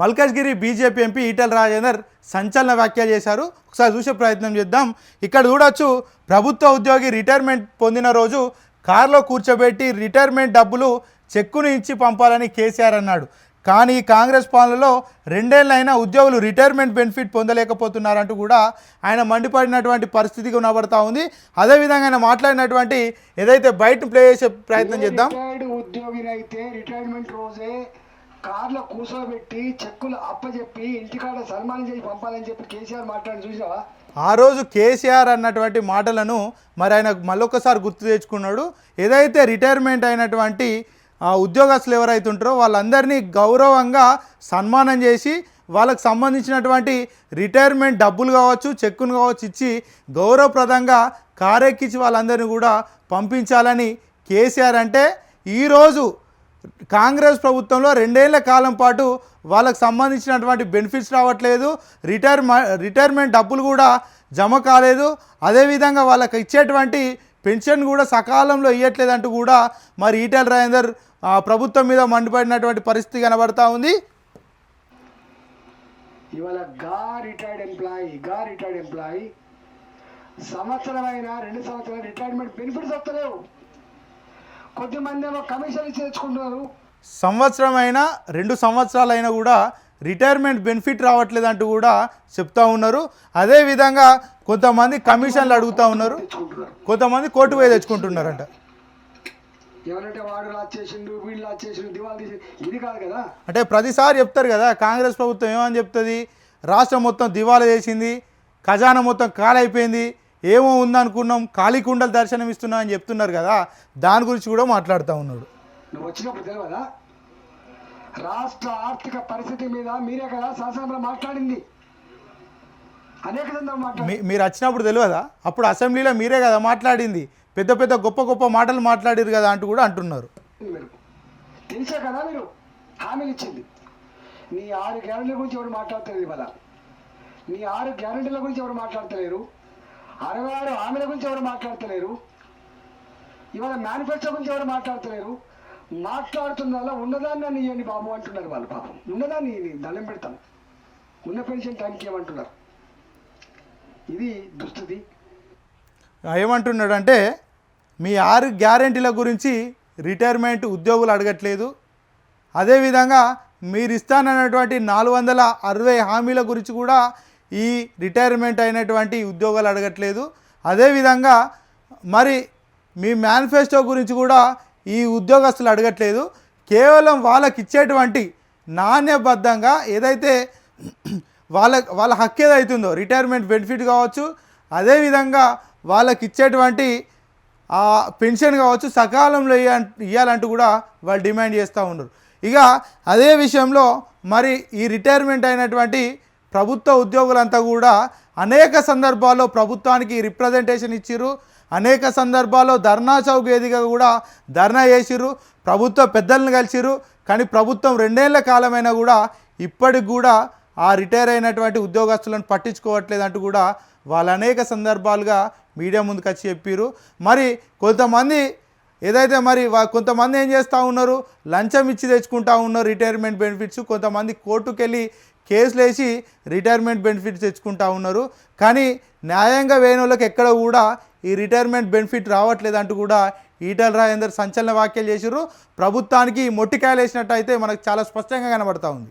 Malkajgiri BJP MP Etela Rajender సంచలన వ్యాఖ్యలు చేశారు. ఒకసారి చూసే ప్రయత్నం చేద్దాం. ఇక్కడ చూడొచ్చు ప్రభుత్వ ఉద్యోగి రిటైర్మెంట్ పొందిన రోజు కారులో కూర్చోబెట్టి రిటైర్మెంట్ డబ్బులు చెక్కును ఇచ్చి పంపాలని కేసీఆర్ అన్నాడు. కానీ కాంగ్రెస్ పాలనలో రెండేళ్ళైనా ఉద్యోగులు రిటైర్మెంట్ బెనిఫిట్ పొందలేకపోతున్నారంటూ కూడా ఆయన మండిపడినటువంటి పరిస్థితి కనబడతా ఉంది. అదేవిధంగా ఆయన మాట్లాడినటువంటి ఏదైతే బయట ప్లే చేసే ప్రయత్నం చేద్దాం. ఉద్యోగులైతే ఉద్యోగినైతే రిటైర్మెంట్ రోజే కార్లో కూర్చోబెట్టి చెక్కులు అప్పచెప్పి ఇంటికాడ సన్మానం చేసి పంపాలని చెప్పి కేసీఆర్ మాట్లాడి చూసావా ఆ రోజు కేసీఆర్ అన్నటువంటి మాటలను మరి ఆయన మళ్ళొకసారి గుర్తు తెచ్చుకున్నాడు. ఏదైతే రిటైర్మెంట్ అయినటువంటి ఉద్యోగస్తులు ఎవరైతే ఉంటారో వాళ్ళందరినీ గౌరవంగా సన్మానం చేసి వాళ్ళకు సంబంధించినటువంటి రిటైర్మెంట్ డబ్బులు కావచ్చు చెక్కును కావచ్చు ఇచ్చి గౌరవప్రదంగా కారెక్కించి వాళ్ళందరినీ కూడా పంపించాలని కేసీఆర్ అంటే ఈరోజు కాంగ్రెస్ ప్రభుత్వంలో రెండేళ్ళ కాలం పాటు వాళ్ళకు సంబంధించినటువంటి బెనిఫిట్స్ రావట్లేదు రిటైర్ రిటైర్మెంట్ డబ్బులు కూడా జమ కాలేదు అదేవిధంగా వాళ్ళకి ఇచ్చేటువంటి పెన్షన్ కూడా సకాలంలో ఇవ్వట్లేదంటూ కూడా మరి ఈటెల రాజేందర్ ప్రభుత్వం మీద మండిపడినటువంటి పరిస్థితి కనబడతా ఉంది. ఇవాళ గా రిటైర్డ్ ఎంప్లాయీ గా రిటైర్డ్ ఎంప్లాయీ సంవత్సరమైన రెండు సంవత్సరాలు రిటైర్మెంట్ బెనిఫిట్స్ వస్తలేవు. కొద్దిమంది ఏమో కమిషన్ ఇచ్చి తెచ్చుకుంటున్నారు సంవత్సరం అయినా రెండు సంవత్సరాలైనా కూడా రిటైర్మెంట్ బెనిఫిట్ రావట్లేదంటూ కూడా చెప్తా ఉన్నారు. అదేవిధంగా కొంతమంది కమిషన్లు అడుగుతూ ఉన్నారు. కొంతమంది కోర్టు పోయి తెచ్చుకుంటున్నారంట. ఎవరంటే వాడు లాచ్ చేసిండు వీళ్ళు లాచ్ చేసిండు దివాళ తీసి ఇది కాదు కదా. అంటే ప్రతిసారి చెప్తారు కదా కాంగ్రెస్ ప్రభుత్వం ఏమని చెప్తుంది? రాష్ట్రం మొత్తం దివాలా చేసింది ఖజానా మొత్తం కాలైపోయింది ఏమో ఉందనుకున్నాం ఖాళీ కుండలు దర్శనం ఇస్తున్నాం అని చెప్తున్నారు కదా దాని గురించి కూడా మాట్లాడుతూ ఉన్నాడు. నువ్వు వచ్చినప్పుడు తెలియదా రాష్ట్ర ఆర్థిక పరిస్థితి మీద మీరే కదా మాట్లాడింది. అనేక మీరు వచ్చినప్పుడు తెలియదా అప్పుడు అసెంబ్లీలో మీరే కదా మాట్లాడింది. పెద్ద పెద్ద గొప్ప గొప్ప మాటలు మాట్లాడారు కదా అంటూ కూడా అంటున్నారు. తెలిసే కదా మీరు? హామీలు ఇచ్చింది. నీ ఆరు గ్యారెంటీల గురించి ఎవరు మాట్లాడతలేదు ఇవాళ? నీ ఆరు గ్యారెంటీల గురించి ఎవరు మాట్లాడతలేరు? అరవై ఆరు హామీల గురించి ఎవరు మాట్లాడతలేరు? ఇవాళ మేనిఫెస్టో గురించి ఎవరు మాట్లాడతలేరు? మాట్లాడుతున్న ఉన్నదాన్ని నన్ను ఇవ్వండి బాబు అంటున్నారు వాళ్ళు పాపం. ఉన్నదాన్ని దండం పెడతాను. ఉన్న పెన్షన్ టైంకి ఏమంటున్నారు? ఇది దుస్థితి. ఏమంటున్నాడు అంటే మీ ఆరు గ్యారెంటీల గురించి రిటైర్మెంట్ ఉద్యోగులు అడగట్లేదు. అదేవిధంగా మీరు ఇస్తానన్నటువంటి నాలుగు వందల అరవై హామీల గురించి కూడా ఈ రిటైర్మెంట్ అయినటువంటి ఉద్యోగాలు అడగట్లేదు. అదేవిధంగా మరి మీ మేనిఫెస్టో గురించి కూడా ఈ ఉద్యోగస్తులు అడగట్లేదు. కేవలం వాళ్ళకి ఇచ్చేటువంటి నాణ్యబద్ధంగా ఏదైతే వాళ్ళ వాళ్ళ హక్కు ఏదైతుందో రిటైర్మెంట్ బెనిఫిట్ కావచ్చు అదేవిధంగా వాళ్ళకి ఇచ్చేటువంటి ఆ పెన్షన్ కావచ్చు సకాలంలో ఇవ్వాలంటూ కూడా వాళ్ళు డిమాండ్ చేస్తూ ఉన్నారు ఇక అదే విషయంలో మరి ఈ రిటైర్మెంట్ అయినటువంటి ప్రభుత్వ ఉద్యోగులంతా కూడా అనేక సందర్భాల్లో ప్రభుత్వానికి రిప్రజెంటేషన్ ఇచ్చిర్రు. అనేక సందర్భాల్లో ధర్నా చౌక్ వేదికగా కూడా ధర్నా చేసిర్రు. ప్రభుత్వ పెద్దలను కలిసిర్రు. కానీ ప్రభుత్వం రెండేళ్ళ కాలమైనా కూడా ఇప్పటికి కూడా ఆ రిటైర్ అయినటువంటి ఉద్యోగస్తులను పట్టించుకోవట్లేదంటూ కూడా వాళ్ళు అనేక సందర్భాలుగా మీడియా ముందుకు వచ్చి చెప్పారు మరి కొంతమంది ఏదైతే మరి కొంతమంది ఏం చేస్తూ ఉన్నారు? లంచం ఇచ్చి తెచ్చుకుంటా ఉన్నారు రిటైర్మెంట్ బెనిఫిట్స్ కొంతమంది కోర్టుకెళ్ళి కేసులేసి కేసులు వేసి రిటైర్మెంట్ బెనిఫిట్స్ తెచ్చుకుంటా ఉన్నారు. కానీ న్యాయంగా వేయని వాళ్ళకి ఎక్కడ కూడా ఈ రిటైర్మెంట్ బెనిఫిట్ రావట్లేదంటూ కూడా ఈటల రాజేందర్ సంచలన వ్యాఖ్యలు చేసిర్రు. ప్రభుత్వానికి మొట్టికాయలు వేసినట్టు అయితే మనకు చాలా స్పష్టంగా కనబడతా ఉంది.